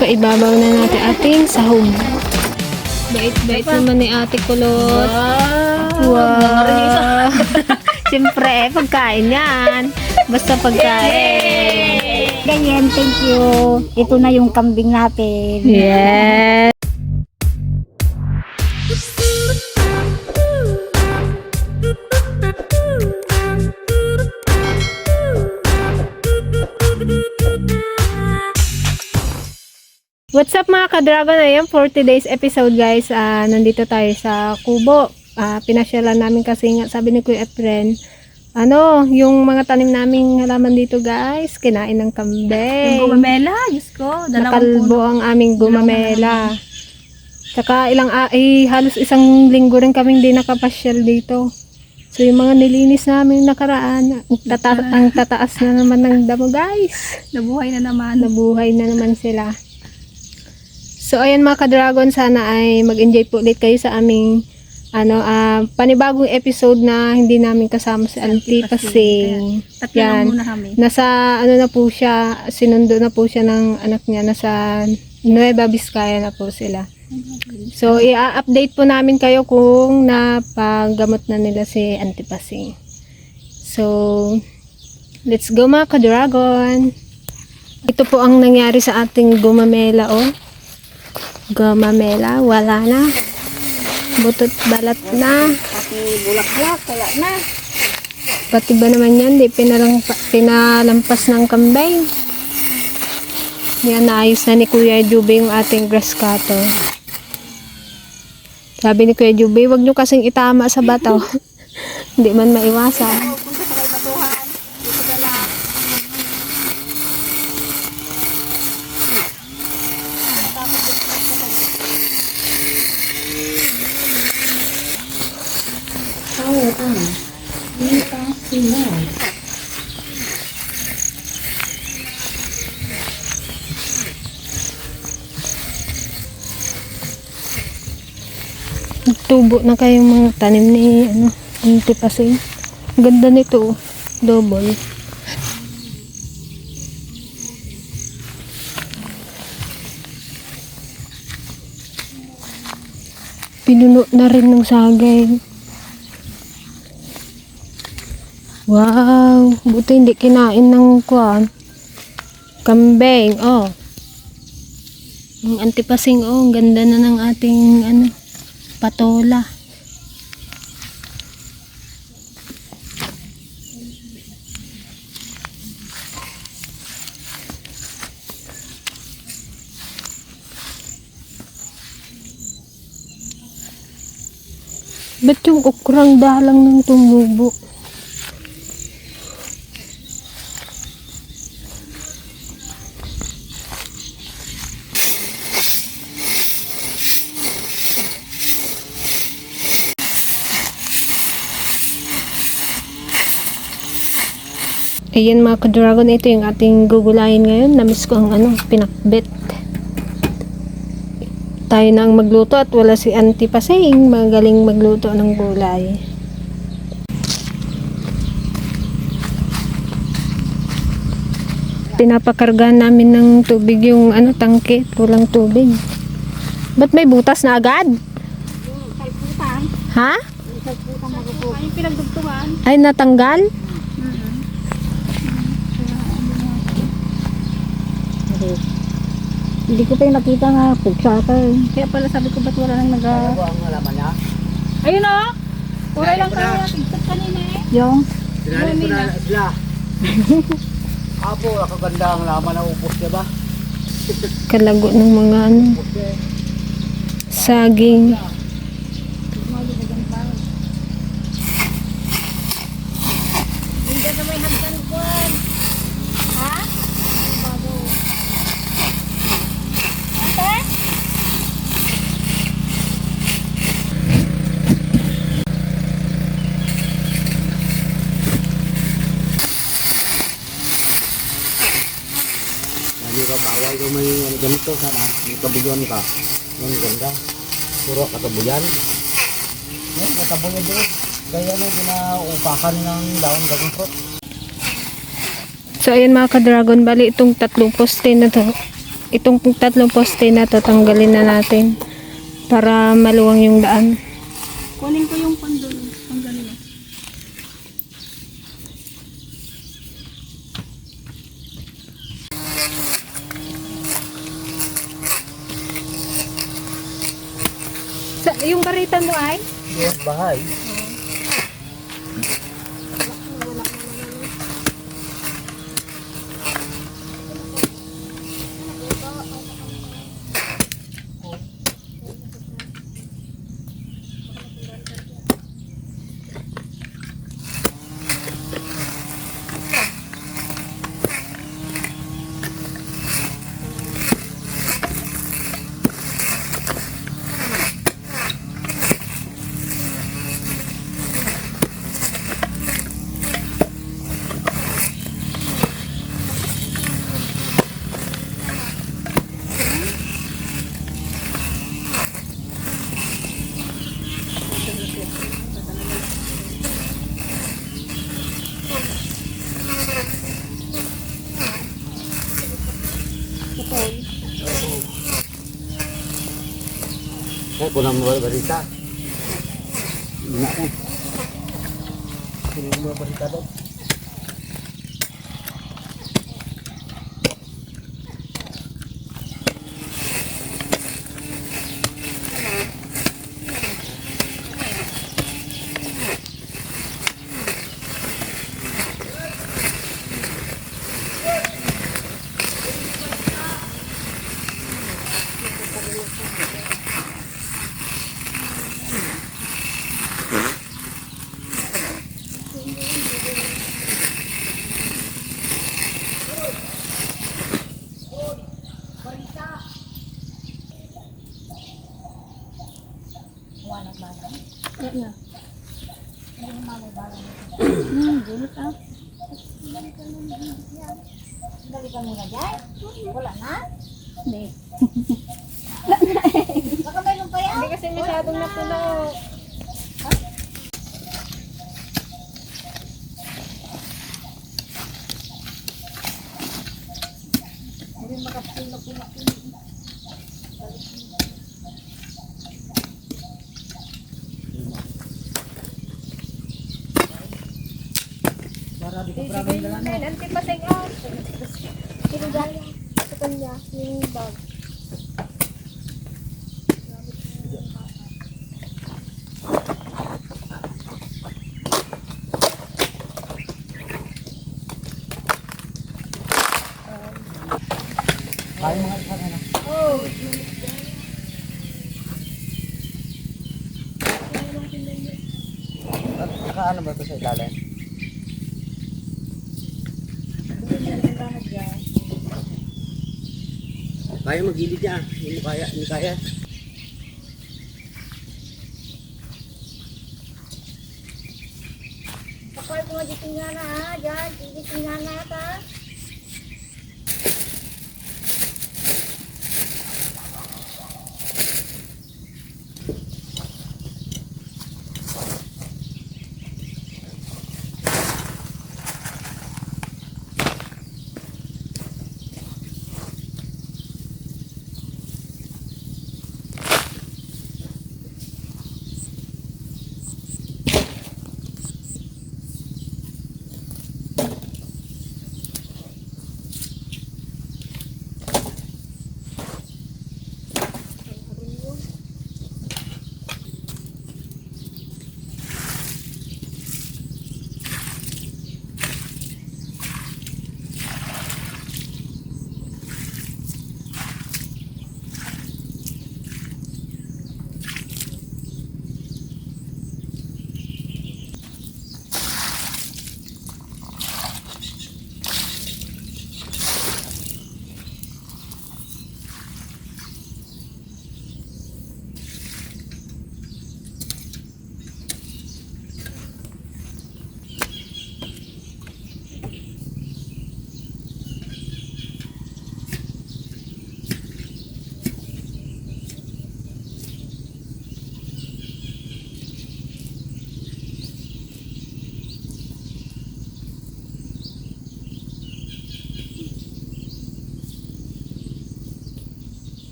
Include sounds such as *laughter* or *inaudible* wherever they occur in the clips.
Ipaibabaw na natin ating sahog. Bait-bait naman ni Ate Kulot. Wow! *laughs* Siyempre, pagkain yan. Basta pagkain. Ganyan, thank you. Ito na yung kambing natin. Yes! Mga ka-dragon? Ayan, for today's episode guys, ah, nandito tayo sa Kubo. Ah, pinasyalan namin kasi nga, sabi ni Kuya Efren, ano, yung mga tanim naming halaman dito guys, kinain ng kambing. Yung gumamela, Diyos ko, Nakalbo ang aming gumamela. Tsaka ilang, ah, eh, halos isang linggo rin kaming di nakapasyal dito. So yung mga nilinis namin nakaraan, tata- ang tataas na naman ng damo guys. Nabuhay na naman. Nabuhay na naman sila. So ayan mga ka-dragon, sana ay mag-enjoy po ulit kayo sa aming ano, ah, panibagong episode na hindi namin kasama si Auntie Pasing. Yan. lang muna kami. Nasa ano na po siya, sinundo na po siya ng anak niya, nasa Nueva Vizcaya na po sila. So, i-update po namin kayo kung napagamot na nila si Auntie Pasing. So, let's go mga ka-dragon. Ito po ang nangyari sa ating gumamela, oh. Gumamela, wala na. Butot balat na. Pati bulaklak, wala na. Pati ba naman yan, di pinalang, pinalampas ng kambing. Yan, naayos na ni Kuya Juby yung ating grass cutter. Sabi ni Kuya Juby, wag nyo kasing itama sa bato. *laughs* Hindi man maiwasan. Tubo na kayong mga tanim ni ano, Auntie Pasing. Ganda nito, oh. double. Pinuno na rin ng sagay. Wow, buti hindi kinain ng kwan. Kambing, oh. Ang antipasing, oh, ganda na ng ating, ano, patola. Ba't yung ukrang dalang ng tumubo? Ayan mga ka-dragon, ito yung ating gugulayin ngayon. Namiss ko ang ano, pinakbet. Tayo na ang magluto at wala si Auntie Pasing. Magaling magluto ng gulay. Pinapakargahan namin ng tubig yung ano, tangke. Kulang tubig. Ba't may butas na agad? Kalputan. Ha? Kalputan. Ay, pinagdugtungan. Natanggal? Hindi ko pa yung nakita nga pugsaka. Kaya pala sabi ko, ba't wala nang naga... Ayun o! Uray lang tayo natigtag kanina eh. Yung, Sinalin ko na sila. *laughs* Apo, nakaganda ang laman na upos niya ba? *laughs* Kalago ng mga ano, saging. Sana. May kabuyan ka. Yung ganda. Puro katabuyan. Yan, katabuyan doon. Kaya ano, ginaupakan ng daon dragon fruit. So, ayan mga ka-dragon, bali itong tatlong poste na to. itong tatlong poste na to tanggalin na natin para maluwang yung daan. Kunin ko yung pandol. Panggalin mo. Sa, barita mo ay? Yung bahay. Eh, kulang mo ba barita? Hindi na eh. Kulang mo ba barita doon? Gulot *laughs* ah. Hindi. Hindi kasi masyadong napuno. Nakaano ba ito sa ilalim? Kaya magilid niya. Hindi mo kaya. Hindi kaya. Pakoy po dito nga na ha, dyan, dito nga na ta.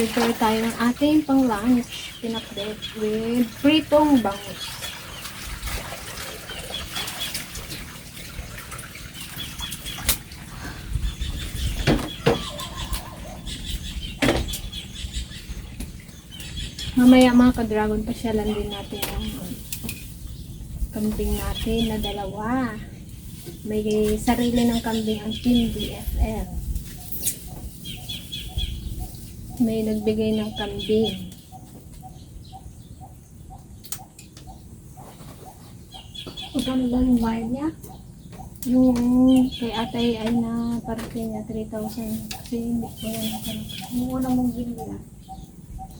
Prepare tayo ng ating pang lunch. Pinakret with pritong bangus. Mamaya mga ka-dragon, pasyalan din natin ang kambing natin na dalawa. May sarili ng kambing ang Team DFL. May nagbigay ng kambing. Magkano ba yung bayad niya? Yung kay atay ay na parte niya 3,000. Kasi hindi ko yan nakarap. Yung una mong binila.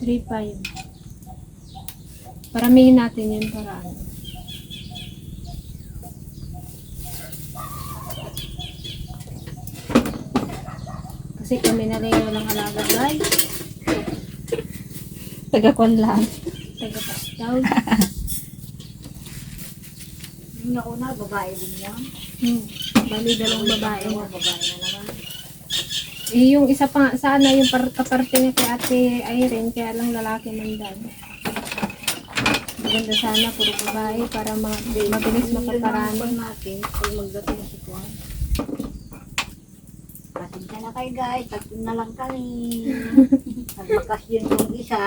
3,500. Paramihin natin yun para ano. Kasi kami na rin walang alaga guys. Taga-kwan lang. Taga-pastaw. *laughs* Yung nauna, babae din yan. Hmm. Bali dalawang babae. Yung babae na naman. Eh, yung isa pa, sana yung par kaparte niya kay ate Irene, kaya lang lalaki man daw. Maganda sana, puro babae, para ma mabilis makaparami. Yung natin, kung magdating si Juan. Pasensya na kayo guys, tatlo na lang kami. *laughs* Nagbakasyon yung isa.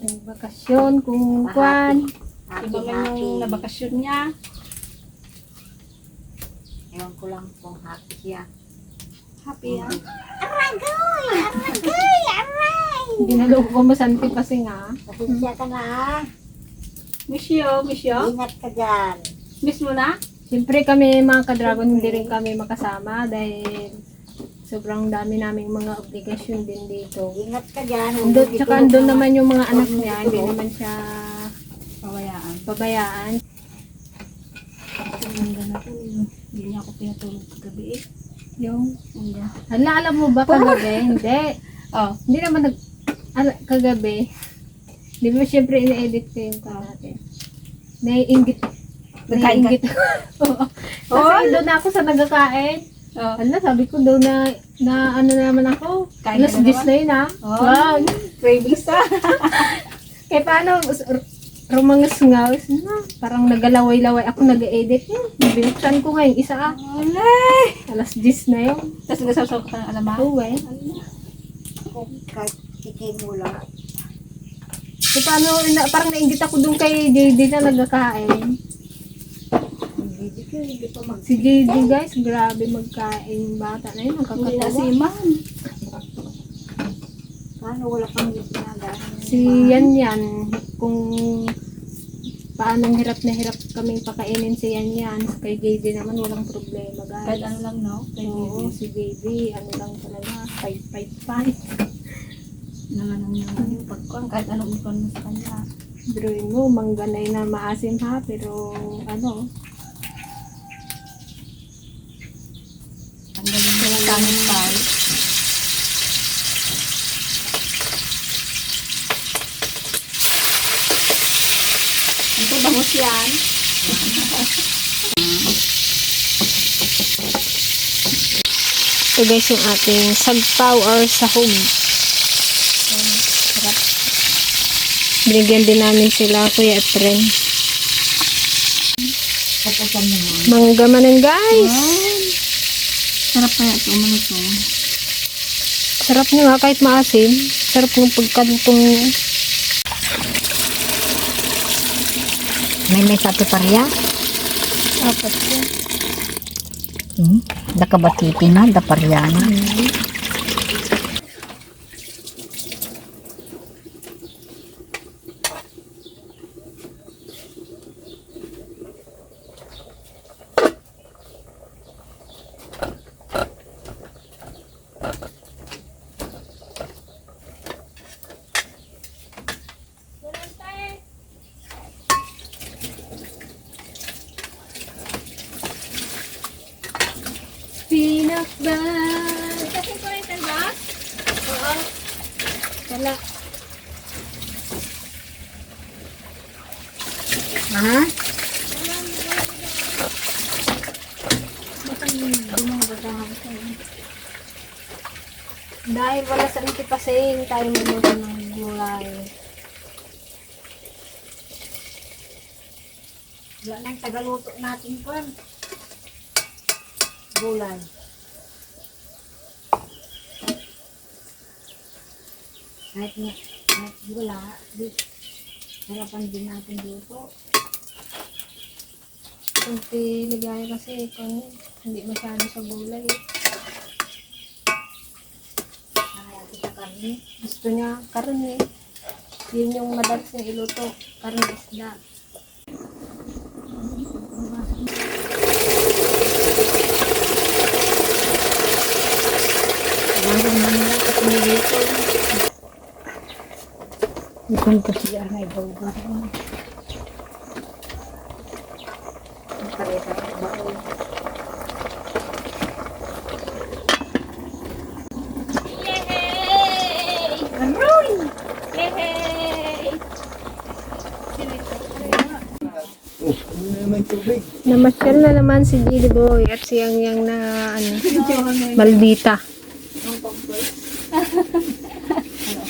Ang bakasyon, kung kwan. Iba man yung nabakasyon niya. Ewan ko lang kung happy siya. Happy ah. Ginaloko ko mo santi kasi nga. Pasensya ka na. Miss you, miss you. Ingat ka dyan. Miss mo na? Siyempre kami mga ka-dragon, hindi rin kami makasama dahil sobrang dami naming mga obligasyon din dito. Ingat ka dyan. Andun, tsaka andun naman yung mga anak niya, hindi naman siya pabayaan. Na po. Hindi niya ako pinatulog kagabi eh. Yung, hala, alam mo ba kagabi? hindi. Oh. Hindi naman nag, ala, kagabi. Di ba siyempre ina-edit ko yung ka natin. Naiingit. Nagkain ka? Naiingit. *laughs* Oo. Kasi doon ako sa nagkakain. Oh. Hala, sabi ko daw na, na ano na naman ako. Kain ka Alas na 10 na yun ha. Oh. Wow. Cravings ah. *laughs* Kaya paano, rumangas nga. Na, parang nagalaway-laway ako nag-edit. Hmm, binuksan ko nga yung isa ah. Alay! Alas 10 na yun. Tapos nagsasawak ka ng alamang. Oo eh. Kahit tikim mo lang. So, paano, na, parang nainggit ako dun kay JD na nagkakain. Hindi ka, hindi pa mag... Si JD guys, grabe magkain bata na yun. Nakakatawa. si Man. Paano wala kang ginagawa? Si Yan Yan, kung paano hirap na hirap kaming pakainin si Yan Yan. Kay JD naman walang problema guys. Kahit ano lang no? Kahit Oo, si JD, ano lang talaga, 555. naman ang yung pagkuhan. Kahit anong ikon mo sa kanya. Drawing mo, mangganay na maasim ha, pero ano, Ang galing mo yung gamit tayo. Ito, bangus yan. ito guys yung ating sagpaw or sahog. Binigyan din namin sila, Kuya Efren. Mangga manan guys. Sarap kaya ito, umano to. Sarap nyo nga kahit maasim. Sarap ng pagkantong May may sapi parya? apat yan. Hmm? Dakabatiti na, daparyana. Pinakbal. Tayo magluto ng gulay. Yan ang tagaluto natin po. Gulay. Kahit nga, kahit wala, di, harapan din natin dito. Kung piligaya kasi, kung hindi masyado sa gulay. eh. Karne. Gusto niya karne. Yun yung madalas niya iluto. Karne isda. Meron na nila at nilito. Ikon na kareta ka ba? Namasyal na naman si Gilly Boy at si Yang Yang na ano, maldita.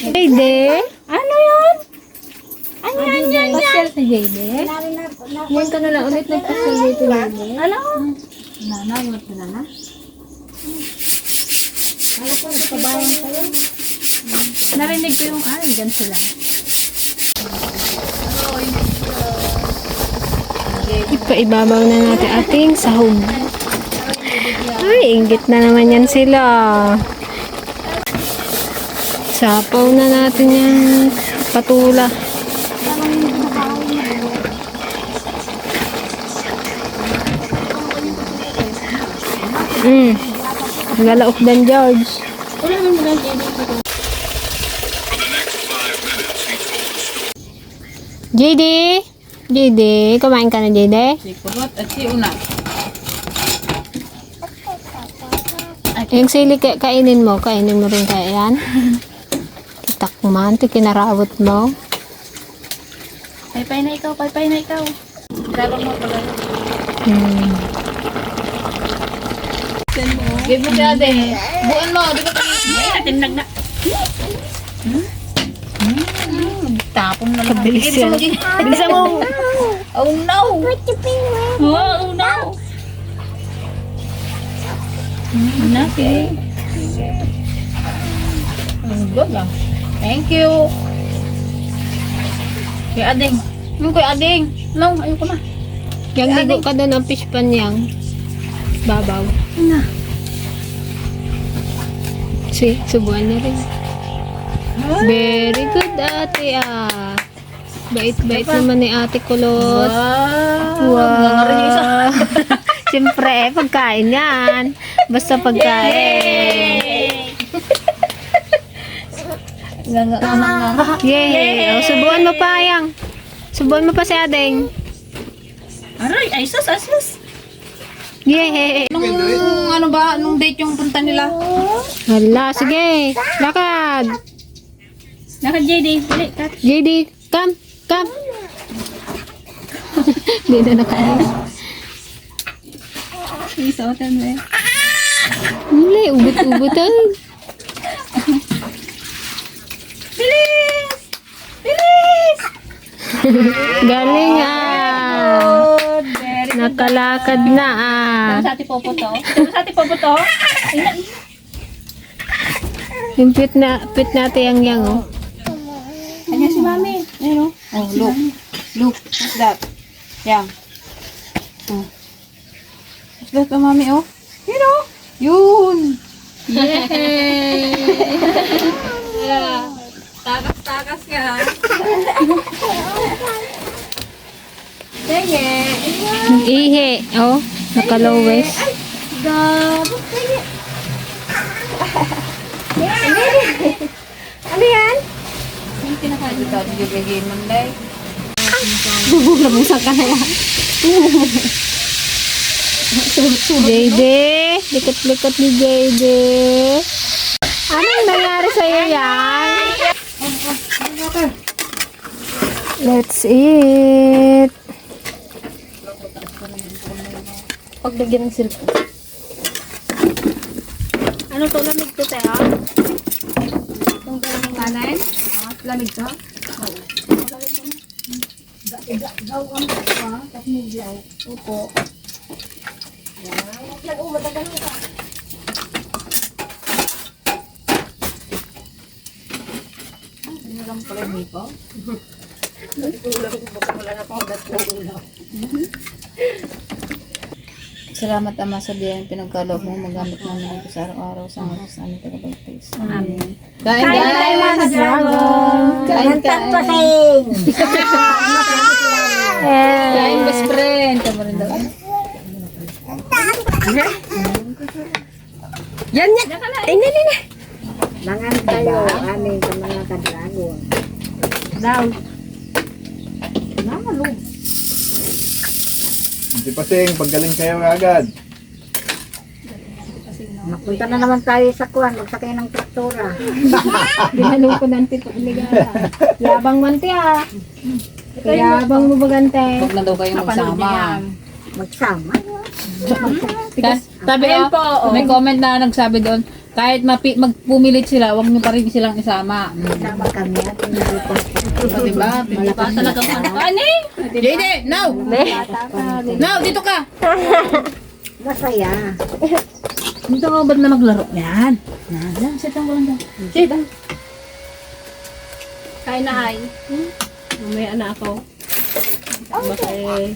Jade? Ano yun? Ano yan yan yan? Pasyal si Jade? Yan ka na lang ulit nagpasyal dito Jade. Ano? Nana, yung nana. Kala ko, nagpabayan kayo. Narinig ko yung, ay, gan sila. Ipaibabaw na natin ating sahog. Ay, inggit na naman yan sila. Sapaw na natin yung patula. Mm. Galaok dan George. JD? JD? Kumain ka na, JD? Si Kurot at si Una. Yung sili ka kainin mo, kainin mo rin kaya yan. *laughs* Kitakman, kinarawot mo. Paypay na ikaw, paypay na ikaw. Dalo mo pala. Hmm. Give mo siya din. Buon mo, di ba kami? Ay, natin nagna. Hmm? Hmm, Tapon na lang. Kabilis yan. Bilisan *laughs* mo. Oh no. Oh no. Hmm, okay. Ang good ah. Thank you. Kay Ading. Yung kay Ading. No, ayoko na. Yung ligo ka doon ang fish pan yang. Babaw. Na. Si, subuan niya rin. Very good, ate ah. Bait-bait naman ni ate Kulot. Wow. Wow. *laughs* Siyempre, pagkain yan. Basta pagkain. Yay! Oh, subuan mo pa, yang. Subuan mo pa si Adeng. Aray, ay sus, ay sus. Yay! Nung ano ba, nung date yung punta nila? Hala, sige. Lakad. Naka JD, dali, kat. JD, come, come. *laughs* Hindi na nakain. Isuotan mo eh. Wala, ubot-ubotan. Bilis! Bilis! *laughs* Galing ah. Good, very good. Nakalakad na ah. Tama sa ati popo to. Tama sa ati popo to. Ina- Yung pit na, pit natin yang yang oh. Kanya si mami. Ayun oh. Look. Look, what's that? Yang. Oh. What's that, oh, mami, oh? Yun oh. Yun. Yay! *laughs* Takas-takas ka. Ihe, oh. Nakalowes. Ano yan? Kinakain hindi bigay man day. Nabusan ka na yan. JD, likot-likot ni JD. Anong nangyari sa'yo yan? Let's eat. Pagbigyan ng silpo. Ano to lamig to, te, ha? Nanay? Ah, Lamig ka? Oo. Magaling ka na. Gaw ang pa, tapos mo gaw. Opo. Yan. Yan, oh, matagalan ka. Ano lang pala yung ikaw? Nagpulang ko baka wala na pang ulat na ulam. *laughs* Salamat Ama sa biyayang pinagkaloob mo magamit namin ito sa araw-araw sa mga sa aming tagapagtis. Amen. Kain kain mga dragon! Kain! Pasing! Kain best friend! Tama rin daw. Yan, yan. Ay, na, na. Langan kayo, amin sa mga kadragon. Daw. Hindi pa sing, paggaling kayo agad. Mapunta na naman tayo sa kuwan, magsakay ng traktora. *laughs* Ginanong ko nante po ligara. Yabang man ti ah. Yabang mo bagante. Huwag na daw kayo magsama. Magsama. Ta- Sabi oh, may comment na nagsabi doon, kahit mapi magpumilit sila, huwag niyo pa rin silang isama. Sama kami at hindi ko. So, diba? Diba talagang ano? Ani? JD, now! Now, dito ka! Masaya. Dito ka ba't na maglaro? Yan. Yan, yan. Sit down ko lang. Sit down. Kain na ay. Mamaya na ako. Okay.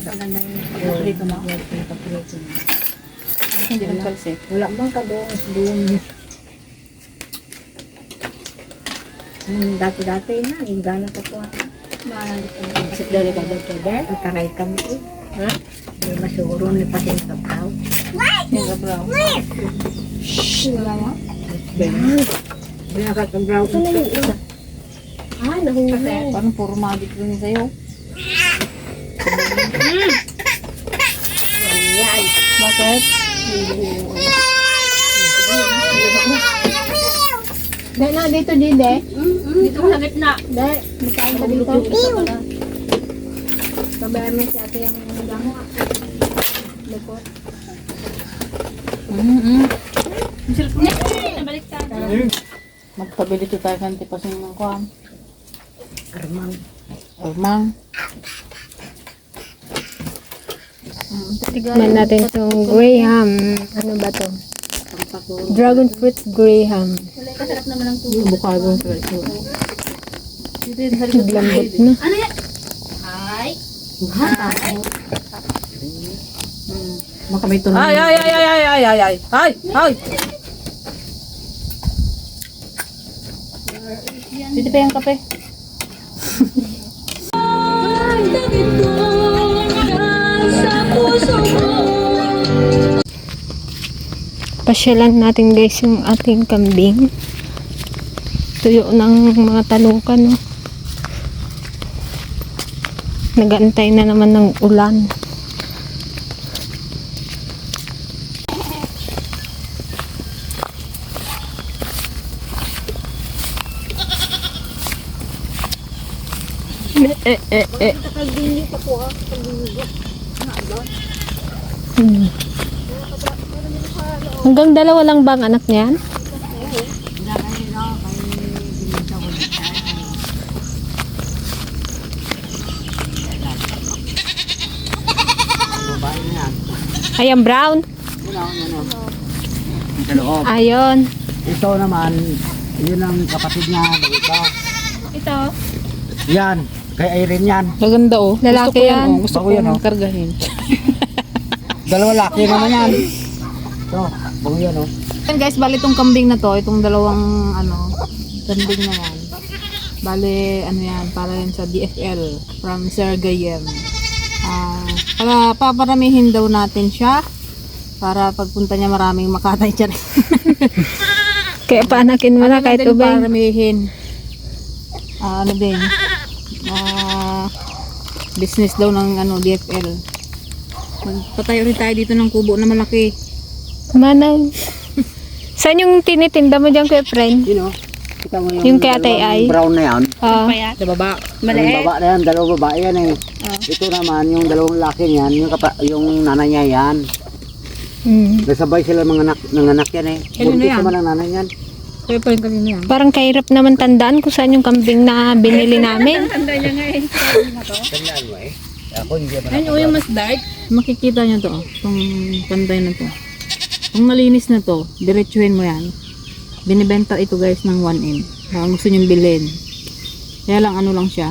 Maganda yung dito mo. Hindi ng kalsit. Wala bang kadoos doon? Dati-dati na, yung gana pa po. Maalang dito. Kasi dali ka dito dahil. Tataray ka mo eh. Ha? Hindi masuro ni pasin ka tao. Hindi ka brao. Shhh! Wala mo? Benar. Benar ka brao. Ano yung isa? Ah, nahuhuli. Parang puro magic doon sa'yo. set. Dek na, dito din, de. Dito sa gitna. De, makain ka dito. Kabayan mo si ate yung damo. Lukot. Mm-hmm. Ang cellphone na, nabalik tayo. Magpabili tayo ng tipasin ng kuhan. Armang. Armang. Armang. Tikman natin itong graham. Ano ba to? Dragon fruit graham. Bukagong treasure. Naglambot na. Ano yan? Hi. Hi. Baka may tulong. Ay, ay, ay, ay, ay, ay, ay, ay. Ay, ay. Dito pa yung kape. *laughs* Pasyalan natin guys yung ating kambing. Tuyo ng mga talukan. No? Nagantay na naman ng ulan. Eh, eh, eh. Hmm. Hanggang dalawa lang bang anak niyan? Ay, ang brown. Ayon. Ito naman, yun ang kapatid niya. Ito. Ito. Yan, kay Irene yan. Maganda oh. Lalaki Gusto ko yan. oh. Gusto ko yan, yan oh. kargahin. *laughs* Dalawa laki naman yan. Ito, bago yan oh. Yan guys, bali itong kambing na to, itong dalawang ano, kambing na yan. Bali, ano yan, para yan sa DFL from Sir Gayem. Ah, para paparamihin daw natin siya para pagpunta niya maraming makatay siya. *laughs* Kaya paanakin mo na kahit din ubay. paramihin. Ah, ano din? Ah, business daw ng ano, DFL. Magpatayo rin tayo dito ng kubo na malaki. Manang. Saan yung tinitinda mo dyan kay friend? Yun oh. Kita mo yung, Yung kay Ate dalawang Ay? brown na yan. Ah, Sa baba. Yung baba na yan, dalawang babae yan eh. Ito naman, yung dalawang laki niyan, yung, kapa, yung nanay niya yan. mm. Nasabay sila mga anak, ng anak yan eh. Kanino Buntis yan? naman ang nanay niyan. Kaya pa rin kanina yan. Parang kahirap naman tandaan kung saan yung kambing na binili namin. *laughs* Tanda niya nga eh. Tandaan mo eh. Ako hindi naman Ayun, oh, yung mas dark. Makikita niyo to, oh, itong panday na to. Kung malinis na to, diretsuhin mo yan. Binibenta ito guys ng 1M. Kaya gusto niyong bilhin. Kaya lang ano lang siya.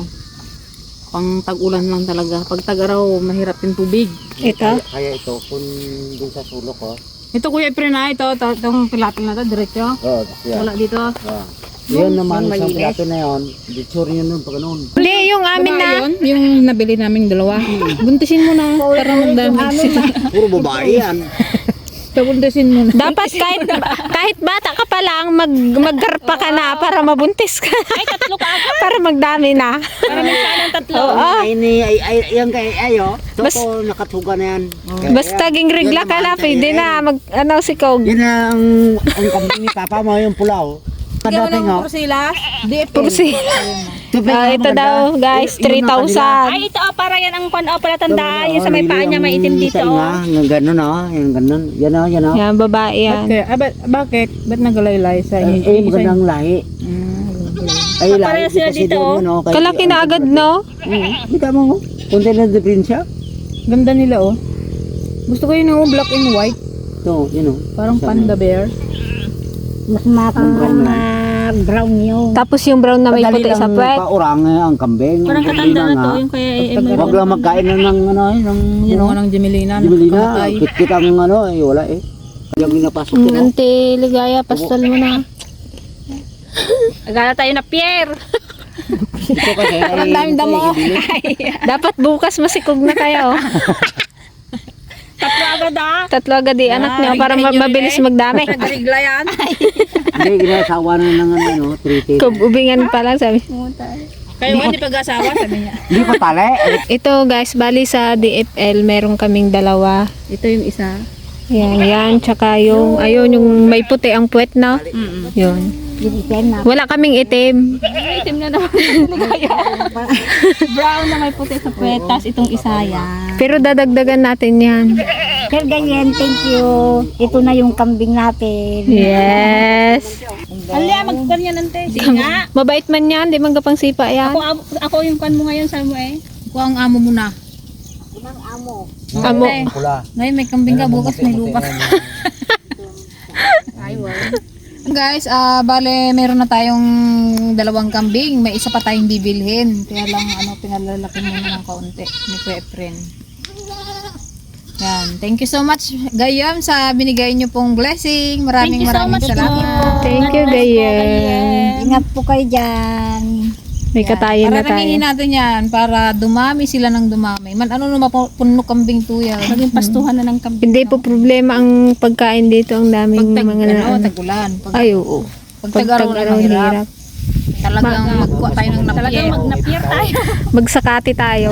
Pang tag-ulan lang talaga. Pag tag-araw, mahirap yung tubig. Ito. Kaya, kaya ito, kung dun sa sulok ko, Ito kuya Efren na ito, ito, itong pilapil na to, diretso. oh, yan. Wala dito. Ah. Yun naman, sa plato na yun, ditsure yun nun pag ganun. Hindi, yung amin na. Yun, yung nabili naming dalawa. *laughs* Buntisin mo na para magdamag sila. Puro babae yan. *laughs* Buntisin mo na. Dapat kahit kahit bata ka pa lang, mag, maggarpa ka na para mabuntis ka. Ay, tatlo ka para magdami na. Para may sanang tatlo. Oo. Ay, ni, ay, ay, yan kay ayo. Toko, nakatuga na yan. Kaya Basta ging regla ka na, pwede na. Mag, ano, si Kog. Yan ang, ang kambing ni Papa mo, yung pulaw. Kadating oh. sila. DF. Ah, ito daw, guys, Yun- yun ang kanila. 3,000. Ay, ito oh, para yan ang pan, oh, para tandaan. Yung sa may ano, paa niya, may itim dito, oh. Yung ganun, oh. Yung ganun. Yan, oh, yan, oh. Yan, babae yan. Kaya, ah, ba- bakit? Ba't nagalaylay sa Eh, inyo? eh, magandang lahi. Ay, lahi. Parehas sila kasi dito, doon, oh. ano, kay- Kalaki na agad, no? Oo, Kita mo, oh. Punta na diferensya. Ganda nila oh. Gusto ko yun oh, black and white. Ito, yun, oh. Parang panda bear. Mas matang na brown yun. Tapos yung brown na may Madali puti sa lang puwet. paurang eh, ang kambing. Parang Ang katanda na to, nga. yung kaya eh, may Huwag lang magkain na ng ano eh, ng you Yun know, ng Gemelina. Jubilina, nakamatay. kit-kit ang ano eh, wala eh. Yung pinapasok Mm, ko. no? Ante, ligaya, pastal mo na. Agala tayo na Pierre. Ito kasi ay ang daming damo. *laughs* Dapat bukas masikog na kayo. *laughs* Agad ah. Tatlo agad di anak niyo para ma- mabilis magdami. *laughs* Nagregla yan. Hindi, ginasawa na ng ano, no, treaty. Kububingan pa lang sabi. Kayo ba, di pag-asawa, sabi niya. *laughs* Hindi pa tali. Ito guys, bali sa DFL meron kaming dalawa. Ito yung isa. Yan, yan. Tsaka yung, ayun, yung may puti ang puwet na. Yun. Wala kaming itim. Itim na naman. Brown na may puti sa puwet. Tapos itong isa yan. Pero dadagdagan natin yan. Sir Gayen, thank you. Ito na yung kambing natin. Yes. Alia, magkukan yan nante. Sige nga. Mabait man yan, di man kapang sipa yan. Ako, ako yung kan mo ngayon sa mo eh. Ako ang amo mo na. Amo. Pula. Ngayon may kambing ka, bukas may lupa. *laughs* Guys, ah bale meron na tayong dalawang kambing. May isa pa tayong bibilhin. Kaya lang ano, pinalalaki muna ng kaunti ni Kuya Efren. Yan. Thank you so much, Gayam, sa binigay niyo pong blessing. Maraming Thank you so maraming much salamat. Thank you, Gayen. Ingat po kayo dyan. May katayin na Pararamihin tayo. natin yan para dumami sila ng dumami. Man, ano naman po, puno kambing tuya. Maging pastuhan na ng kambing. Hindi po problema ang pagkain dito. Ang daming Pag mga ano, na... tagulan. Pag, Ay, oo. pag Pag tag-araw na tag-araw, hirap. hirap. Talagang magkuha tayo ng Talagang napier. magnapier tayo. Magsakati tayo.